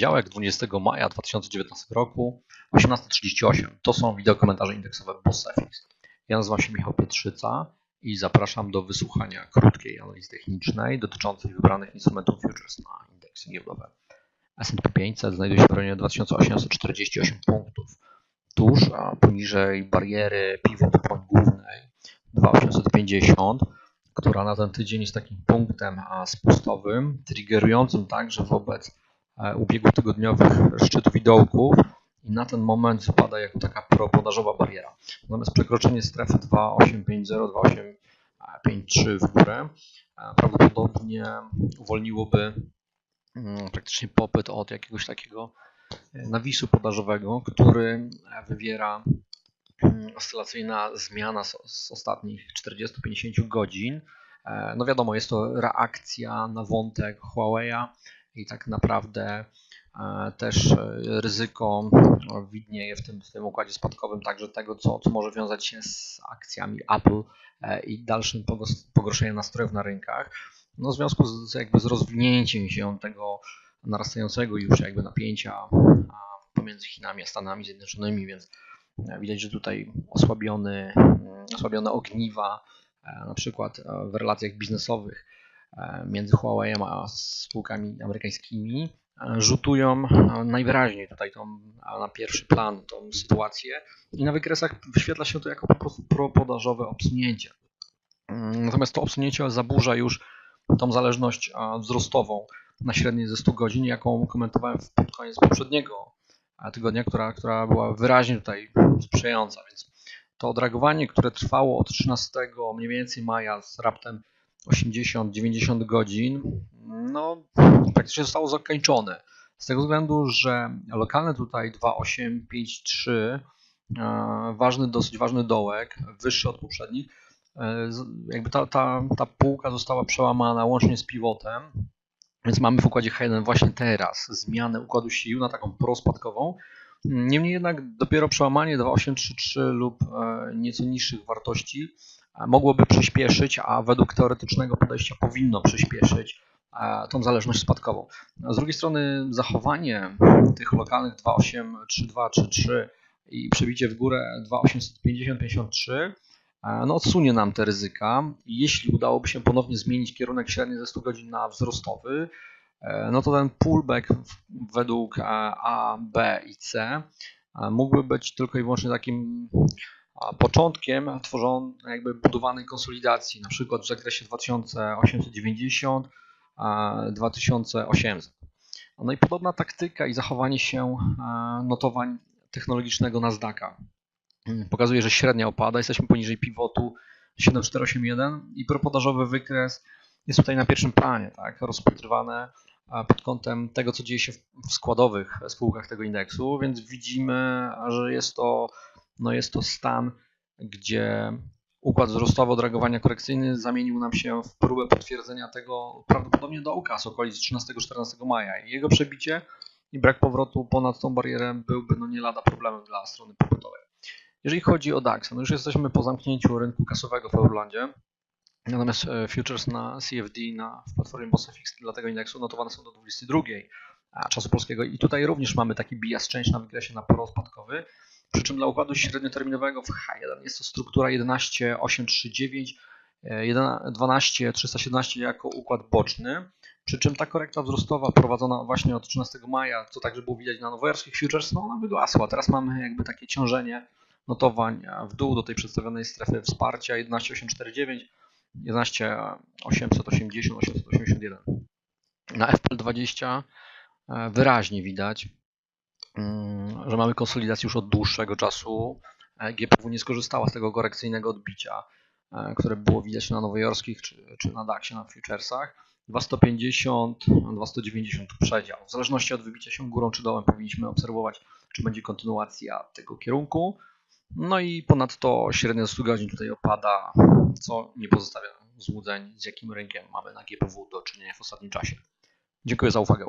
poniedziałek, 20 maja 2019 roku, 18.38. To są wideokomentarze indeksowe BossFX. Ja nazywam się Michał Pietrzyca i zapraszam do wysłuchania krótkiej analizy technicznej dotyczącej wybranych instrumentów futures na indeksy giełdowe. S&P 500 znajduje się w rejonie 2848 punktów, tuż poniżej bariery pivot point głównej 2850 która na ten tydzień jest takim punktem spustowym, triggerującym także wobec e, ubiegów tygodniowych szczytów i dołków i na ten moment wypada jako taka propodażowa bariera. Natomiast przekroczenie strefy 2850, 2853 w górę e, prawdopodobnie uwolniło,by mm, praktycznie popyt od jakiegoś takiego e, nawisu podażowego, który wywiera Mm, oscylacyjna zmiana z, ostatnich 40-50 godzin. No wiadomo, jest to reakcja na wątek Huawei'a i tak naprawdę e, też e, ryzyko widnieje w tym, w tym układzie spadkowym także tego, co, co może wiązać się z akcjami Apple i dalszym pogorszeniem nastrojów na rynkach. No w związku z, jakby z rozwinięciem się tego narastającego już jakby napięcia pomiędzy Chinami a Stanami Zjednoczonymi, więc Widać, że tutaj mm, osłabione ogniwa, e, na przykład e, w relacjach biznesowych e, między Huawei a spółkami amerykańskimi, rzutują najwyraźniej tutaj tą, na pierwszy plan tą sytuację i na wykresach wyświetla się to jako po prostu propodażowe obsunięcie. Mm, natomiast to obsunięcie zaburza już tą zależność wzrostową na średniej ze 100 godzin, jaką komentowałem pod koniec poprzedniego tygodnia, która, która była wyraźnie tutaj sprzyjająca, więc to odragowanie, które trwało od 13 mniej więcej maja z raptem 80-90 godzin, no praktycznie zostało zakończone. Z tego względu, że lokalne tutaj 2853, e, ważny, dosyć ważny dołek, wyższy od poprzednich, e, jakby ta, ta, ta półka została przełamana łącznie z pivotem, więc mamy w układzie Hayden właśnie teraz zmianę układu sił na taką prospadkową. Niemniej jednak dopiero przełamanie 2833 lub e, nieco niższych wartości mogłoby przyspieszyć, a według teoretycznego podejścia powinno przyspieszyć e, tą zależność spadkową. Z drugiej strony zachowanie tych lokalnych 283233 i przebicie w górę 2850-53 no odsunie nam te ryzyka. Jeśli udałoby się ponownie zmienić kierunek średni ze 100 godzin na wzrostowy, e, no to ten pullback według e, A, B i C e, mógłby być tylko i wyłącznie takim początkiem tworzonej, jakby budowanej konsolidacji, na przykład w zakresie 2890, 2800. No i podobna taktyka i zachowanie się notowań technologicznego Nasdaqa Mm, pokazuje, że średnia opada, jesteśmy poniżej pivotu 7481 i propodażowy wykres jest tutaj na pierwszym planie, tak, rozpatrywane pod kątem tego, co dzieje się w składowych spółkach tego indeksu, więc widzimy, że jest to, no jest to stan, gdzie układ wzrostowy odreagowania korekcyjny zamienił nam się w próbę potwierdzenia tego prawdopodobnie do z okolic 13-14 maja. Jego przebicie i brak powrotu ponad tą barierę byłby no nie lada problemem dla strony popytowej. Jeżeli chodzi o DAX, no już jesteśmy po zamknięciu rynku kasowego w Eurolandzie, natomiast e, futures na CFD na, w platformie BossFX dla tego indeksu notowane są do 22 czasu polskiego i tutaj również mamy taki bias change na wykresie na porozpadkowy, przy czym dla układu średnioterminowego w H1 jest to struktura 11839, 12317 jako układ boczny, przy czym ta korekta wzrostowa prowadzona właśnie od 13 maja, co także było widać na nowojorskich futures, no ona wygasła. Teraz mamy jakby takie ciążenie notowań w dół do tej przedstawionej strefy wsparcia 11849, 11880, 881. Na FPL20 e, wyraźnie widać, mm, że mamy konsolidację już od dłuższego czasu. E, GPW nie skorzystała z tego korekcyjnego odbicia, e, które było widać na nowojorskich czy, czy na DAXie, na futuresach. 250, 290 przedział. W zależności od wybicia się górą czy dołem powinniśmy obserwować, czy będzie kontynuacja tego kierunku. No i ponadto średnia 100 godzin tutaj opada, co nie pozostawia złudzeń, z jakim rynkiem mamy na GPW do czynienia w ostatnim czasie. Dziękuję za uwagę.